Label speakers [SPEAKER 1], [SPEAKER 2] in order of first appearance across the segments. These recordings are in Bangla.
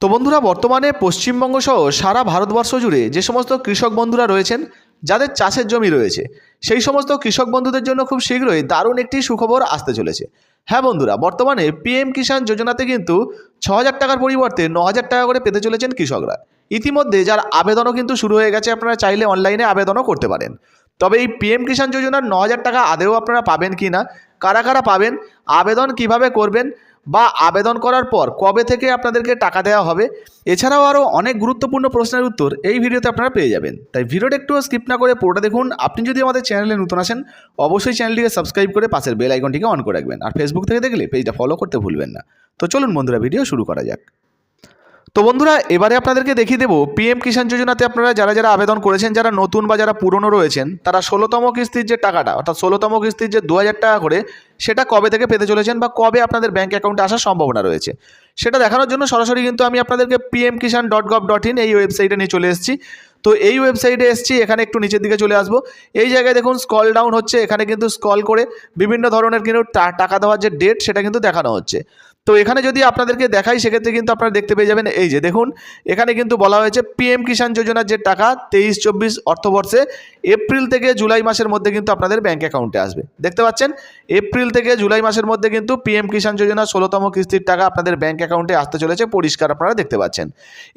[SPEAKER 1] তো বন্ধুরা, বর্তমানে পশ্চিমবঙ্গ সহ সারা ভারতবর্ষ জুড়ে যে সমস্ত কৃষক বন্ধুরা রয়েছেন, যাদের চাষের জমি রয়েছে, সেই সমস্ত কৃষক বন্ধুদের জন্য খুব শীঘ্রই দারুণ একটি সুখবর আসতে চলেছে। হ্যাঁ বন্ধুরা, বর্তমানে পিএম কিষাণ যোজনাতে কিন্তু ছ হাজার টাকার পরিবর্তে ন হাজার টাকা করে পেতে চলেছেন কৃষকরা। ইতিমধ্যে যার আবেদনও কিন্তু শুরু হয়ে গেছে, আপনারা চাইলে অনলাইনে আবেদনও করতে পারেন। তবে এই পিএম কিষাণ যোজনার ন হাজার টাকা আদেও আপনারা পাবেন কি না কারা কারা পাবেন, আবেদন কীভাবে করবেন বা আবেদন করার পর কবে থেকে আপনাদেরকে টাকা দেওয়া হবে? এছাড়াও আরও অনেক গুরুত্বপূর্ণ প্রশ্নের উত্তর এই ভিডিওতে আপনারা পেয়ে যাবেন। তাই ভিডিওটা একটু স্কিপ না করে পুরোটা দেখুন। আপনি যদি আমাদের চ্যানেলে নতুন আসেন, অবশ্যই চ্যানেলটিকে সাবস্ক্রাইব করে পাশের বেল আইকনটিকে অন করে রাখবেন। আর ফেসবুক থেকে দেখলে পেজটা ফলো করতে ভুলবেন না। তো চলুন বন্ধুরা, ভিডিও শুরু করা যাক। তো বন্ধুরা, এবারে আপনাদেরকে দেখিয়ে দেবো পিএম কিষাণ যোজনাতে আপনারা যারা যারা আবেদন করেছেন, যারা নতুন বা যারা পুরনো রয়েছেন, তারা ষোলোতম কিস্তির যে টাকাটা, অর্থাৎ ষোলোতম কিস্তির যে দু হাজার টাকা করে, সেটা কবে থেকে পেতে চলেছেন বা কবে আপনাদের ব্যাঙ্ক অ্যাকাউন্টে আসার সম্ভাবনা রয়েছে? সেটা দেখানোর জন্য সরাসরি কিন্তু আমি আপনাদেরকে PM Kisan dot gov dot in এই ওয়েবসাইটে নিয়ে চলে এসেছি। তো এই ওয়েবসাইটে এসেছি, এখানে একটু নিচের দিকে চলে আসব। এই জায়গায় দেখুন স্কল ডাউন হচ্ছে, এখানে কিন্তু স্কল করে বিভিন্ন ধরনের কিন্তু টাকা দেওয়ার যে ডেট সেটা কিন্তু দেখানো হচ্ছে। তো এখানে যদি আপনাদেরকে দেখাই, সেক্ষেত্রে কিন্তু আপনারা দেখতে পেয়ে যাবেন, এই যে দেখুন, এখানে কিন্তু বলা হয়েছে পিএম কিষাণ যোজনার যে টাকা তেইশ, চব্বিশ অর্থবর্ষে এপ্রিল থেকে জুলাই মাসের মধ্যে কিন্তু আপনাদের ব্যাঙ্ক অ্যাকাউন্টে আসবে। দেখতে পাচ্ছেন? এপ্রিল থেকে জুলাই মাসের মধ্যে কিন্তু পিএম কিষাণ যোজনার ষোলোতম কিস্তির টাকা আপনাদের ব্যাঙ্ক অ্যাকাউন্টে আসতে চলেছে, পরিষ্কার আপনারা দেখতে পাচ্ছেন।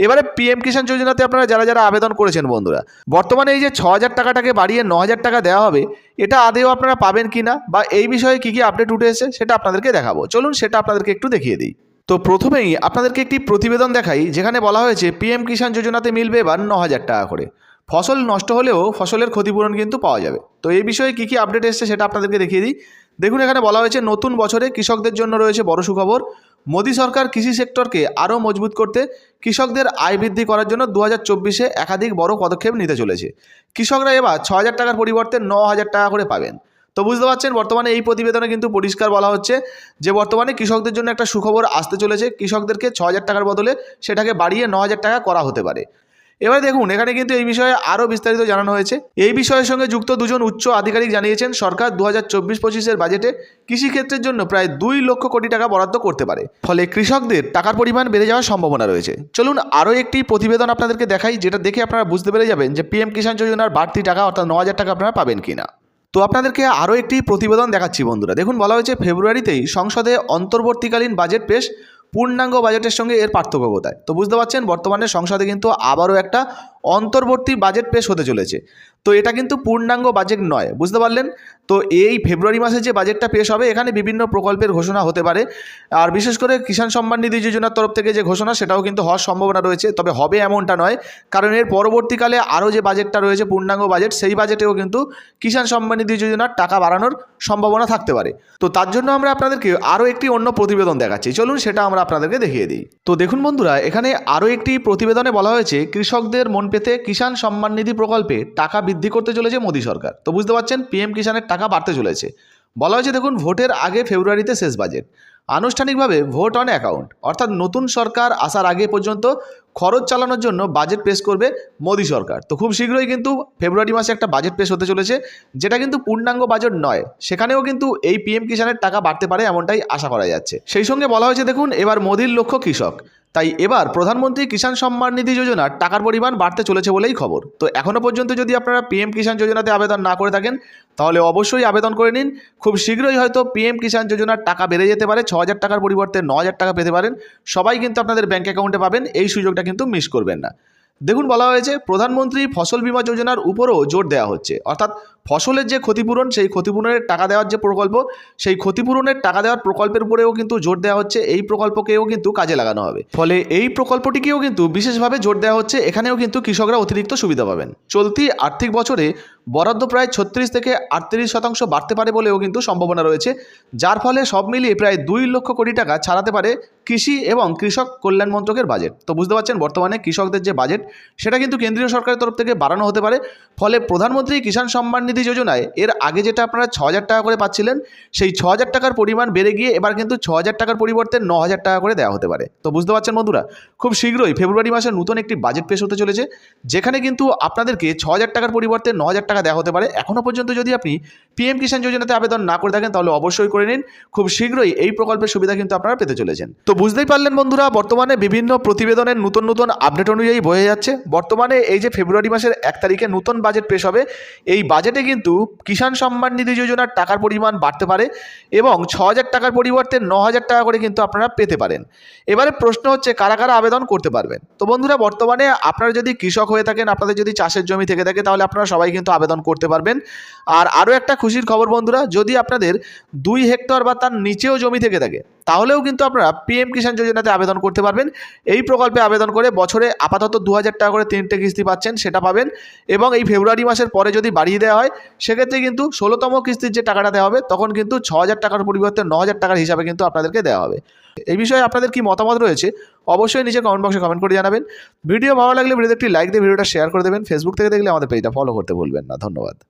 [SPEAKER 1] এবারে পিএম কিষাণ যোজনাতে আপনারা যারা যারা আবেদন করেছেন বন্ধুরা, বর্তমানে এই যে ছ হাজার টাকাটাকে বাড়িয়ে ন হাজার টাকা দেওয়া হবে এটা আদেও আপনারা পাবেন কি না বা এই বিষয়ে কী কী আপডেট উঠে এসেছে সেটা আপনাদেরকে দেখাবো। চলুন সেটা আপনাদেরকে একটু দেখিয়ে দিই। তো প্রথমেই আপনাদেরকে একটি প্রতিবেদন দেখাই, যেখানে বলা হয়েছে, পিএম কিষাণ যোজনাতে মিলবে এবার ন হাজার টাকা করে। ফসল নষ্ট হলেও ফসলের ক্ষতিপূরণ কিন্তু পাওয়া যাবে। তো এই বিষয়ে কী কী আপডেট এসছে সেটা আপনাদেরকে দেখিয়ে দিই। দেখুন, এখানে বলা হয়েছে নতুন বছরে কৃষকদের জন্য রয়েছে বড় সুখবর। মোদী সরকার কৃষি সেক্টরকে আরও মজবুত করতে কৃষকদের আয় বৃদ্ধি করার জন্য দু হাজার চব্বিশে একাধিক বড় পদক্ষেপ নিতে চলেছে। কৃষকরা এবার ছ হাজার টাকার পরিবর্তে ন হাজার টাকা করে পাবেন। তো বুঝতে পারছেন, বর্তমানে এই প্রতিবেদনে কিন্তু পরিষ্কার বলা হচ্ছে যে, বর্তমানে কৃষকদের জন্য একটা সুখবর আসতে চলেছে। কৃষকদেরকে ছ হাজার টাকার বদলে সেটাকে বাড়িয়ে ন হাজার টাকা করা হতে পারে। এবার দেখুন, এখানে কিন্তু এই বিষয়ে আরও বিস্তারিত জানানো হয়েছে। এই বিষয়ের সঙ্গে যুক্ত দুজন উচ্চ আধিকারিক জানিয়েছেন, সরকার দু হাজার চব্বিশ পঁচিশের বাজেটে কৃষিক্ষেত্রের জন্য প্রায় দুই লক্ষ কোটি টাকা বরাদ্দ করতে পারে। ফলে কৃষকদের টাকার পরিমাণ বেড়ে যাওয়ার সম্ভাবনা রয়েছে। চলুন আরও একটি প্রতিবেদন আপনাদেরকে দেখাই, যেটা দেখে আপনারা বুঝতে পেরে যাবেন যে পিএম কিষাণ যোজনার বাড়তি টাকা, অর্থাৎ ন হাজার টাকা আপনারা পাবেন কিনা তো আপনাদেরকে আরও একটি প্রতিবেদন দেখাচ্ছি বন্ধুরা। দেখুন, বলা হয়েছে, ফেব্রুয়ারিতেই সংসদে অন্তর্বর্তীকালীন বাজেট পেশ পূর্ণাঙ্গ বাজেটের সঙ্গে এর পার্থক্য কোথায়? তো বুঝতে পারছেন, বর্তমানে সংসদে কিন্তু আবারও একটা অন্তর্বর্তী বাজেট পেশ হতে চলেছে। তো এটা কিন্তু পূর্ণাঙ্গ বাজেট নয়, বুঝতে পারলেন? তো এই ফেব্রুয়ারি মাসে যে বাজেটটা পেশ হবে, এখানে বিভিন্ন প্রকল্পের ঘোষণা হতে পারে। আর বিশেষ করে কিষাণ সম্মান নিধি যোজনার তরফ থেকে যে ঘোষণা, সেটাও কিন্তু হওয়ার সম্ভাবনা রয়েছে। তবে হবে এমনটা নয়, কারণ এর পরবর্তীকালে আরও যে বাজেটটা রয়েছে, পূর্ণাঙ্গ বাজেট সেই বাজেটেও কিন্তু কিষাণ সম্মান নিধি যোজনার টাকা বাড়ানোর সম্ভাবনা থাকতে পারে। তো তার জন্য আমরা আপনাদেরকে আরও একটি অন্য প্রতিবেদন দেখাচ্ছি। চলুন সেটা আমরা আপনাদেরকে দেখিয়ে দিই। তো দেখুন বন্ধুরা, এখানে আরও একটি প্রতিবেদনে বলা হয়েছে, কৃষকদের মন পেতে কিষাণ সম্মান নিধি প্রকল্পে টাকা বৃদ্ধি করতে চলেছে মোদী সরকার। তো বুঝতে পারছেন পিএম কিষানের টাকা বাড়তে চলেছে। বলা হয়েছে, দেখুন, ভোটের আগে ফেব্রুয়ারিতে শেষ বাজেট। আনুষ্ঠানিকভাবে ভোট অন অ্যাকাউন্ট, অর্থাৎ নতুন সরকার আসার আগে পর্যন্ত খরচ চালানোর জন্য বাজেট পেশ করবে মোদী সরকার। তো খুব শীঘ্রই কিন্তু ফেব্রুয়ারি মাসে একটা বাজেট পেশ হতে চলেছে, যেটা কিন্তু পূর্ণাঙ্গ বাজেট নয়। সেখানেও কিন্তু এই পিএম কিষাণের টাকা বাড়তে পারে এমনটাই আশা করা যাচ্ছে। সেই সঙ্গে বলা হয়েছে, দেখুন, এবার মোদির লক্ষ্য কৃষক। তাই এবার প্রধানমন্ত্রী কিষাণ সম্মান নিধি যোজনার টাকার পরিমাণ বাড়তে চলেছে বলেই খবর। তো এখনও পর্যন্ত যদি আপনারা পিএম কিষাণ যোজনাতে আবেদন না করে থাকেন, তাহলে অবশ্যই আবেদন করে নিন। খুব শীঘ্রই হয়তো পিএম কিষাণ যোজনার টাকা বেড়ে যেতে পারে ছ টাকার পরিবর্তে ন টাকা পেতে পারেন। সবাই কিন্তু আপনাদের ব্যাঙ্ক অ্যাকাউন্টে পাবেন। এই সুযোগটা কিন্তু মিস করবেন না। দেখুন বলা হয়েছে, প্রধানমন্ত্রী ফসল বীমা যোজনার উপরও জোর দেওয়া হচ্ছে। অর্থাৎ ফসলের যে ক্ষতিপূরণ, সেই ক্ষতিপূরণের টাকা দেওয়ার যে প্রকল্প, সেই ক্ষতিপূরণের টাকা দেওয়ার প্রকল্পের উপরেও কিন্তু জোর দেওয়া হচ্ছে। এই প্রকল্পকেও কিন্তু কাজে লাগানো হবে। ফলে এই প্রকল্পটিকেও কিন্তু বিশেষভাবে জোর দেওয়া হচ্ছে। এখানেও কিন্তু কৃষকরা অতিরিক্ত সুবিধা পাবেন। চলতি আর্থিক বছরে বরাদ্দ প্রায় ছত্রিশ থেকে আটত্রিশ শতাংশ বাড়তে পারে বলেও কিন্তু সম্ভাবনা রয়েছে। যার ফলে সব মিলিয়ে প্রায় দুই লক্ষ কোটি টাকা ছাড়াতে পারে কৃষি এবং কৃষক কল্যাণ মন্ত্রকের বাজেট। তো বুঝতে পারছেন, বর্তমানে কৃষকদের যে বাজেট, সেটা কিন্তু কেন্দ্রীয় সরকারের তরফ থেকে বাড়ানো হতে পারে। ফলে প্রধানমন্ত্রী কিষাণ সম্মান নিধি যোজনায় এর আগে যেটা আপনারা ছ হাজার টাকা করে পাচ্ছিলেন, সেই ছ হাজার টাকার পরিমাণ বেড়ে গিয়ে এবার কিন্তু ছ হাজার টাকার পরিবর্তে ন হাজার টাকা করে দেওয়া হতে পারে। তো বুঝতে পারছেন বন্ধুরা, খুব শীঘ্রই ফেব্রুয়ারি মাসে নতুন একটি বাজেট পেশ হতে চলেছে, যেখানে কিন্তু আপনাদেরকে ছ হাজার টাকার পরিবর্তে ন হাজার টাকা দেওয়া হতে পারে। এখনও পর্যন্ত যদি আপনি পিএম কিষাণ যোজনাতে আবেদন না করে থাকেন, তাহলে অবশ্যই করে নিন। খুব শীঘ্রই এই প্রকল্পের সুবিধা কিন্তু আপনারা পেতে চলেছেন। তো বুঝতেই পারলেন বন্ধুরা, বর্তমানে বিভিন্ন প্রতিবেদনের নতুন নতুন আপডেট অনুযায়ী বয়ে যাচ্ছে। বর্তমানে এই যে ফেব্রুয়ারি মাসের এক তারিখে নতুন বাজেট পেশ হবে। এই বাজেটে কিন্তু কিষাণ সম্মান নিধি যোজনার টাকার পরিমাণ বাড়তে পারে এবং ছ হাজার টাকার পরিবর্তে ন হাজার টাকা করে কিন্তু আপনারা পেতে পারেন। এবারে প্রশ্ন হচ্ছে, কারা কারা আবেদন করতে পারবেন? তো বন্ধুরা, বর্তমানে আপনারা যদি কৃষক হয়ে থাকেন, আপনাদের যদি চাষের জমি থেকে থাকে, তাহলে আপনারা সবাই কিন্তু আবেদন করতে পারবেন। আর আরও একটা খুশির খবর বন্ধুরা, যদি আপনাদের দুই হেক্টর বা তার নিচেও জমি থেকে থাকে তাহলেও কিন্তু আপনারা পিএম কিষাণ যোজনাতে আবেদন করতে পারবেন। এই প্রকল্পে আবেদন করে বছরে আপাতত দু হাজার টাকা করে তিনটে কিস্তি পাচ্ছেন, সেটা পাবেন। এবং এই ফেব্রুয়ারি মাসের পরে যদি বাড়িয়ে দেওয়া হয়, সেক্ষেত্রে কিন্তু ষোলোতম কিস্তির যে টাকাটা দেওয়া হবে, তখন কিন্তু ছ টাকার পরিবর্তে ন টাকার হিসাবে কিন্তু আপনাদেরকে দেওয়া হবে। এই বিষয়ে আপনাদের কি মতামত রয়েছে, অবশ্যই নিচে কমেন্ট বক্সে কমেন্ট করে জানাবেন। ভিডিও ভালো লাগলে ভিডিওতে একটি লাইক দিয়ে ভিডিওটা শেয়ার করে দেবেন। ফেসবুক থেকে দেখলে আমাদের পেজটা ফলো করতে ভুলবেন না। ধন্যবাদ।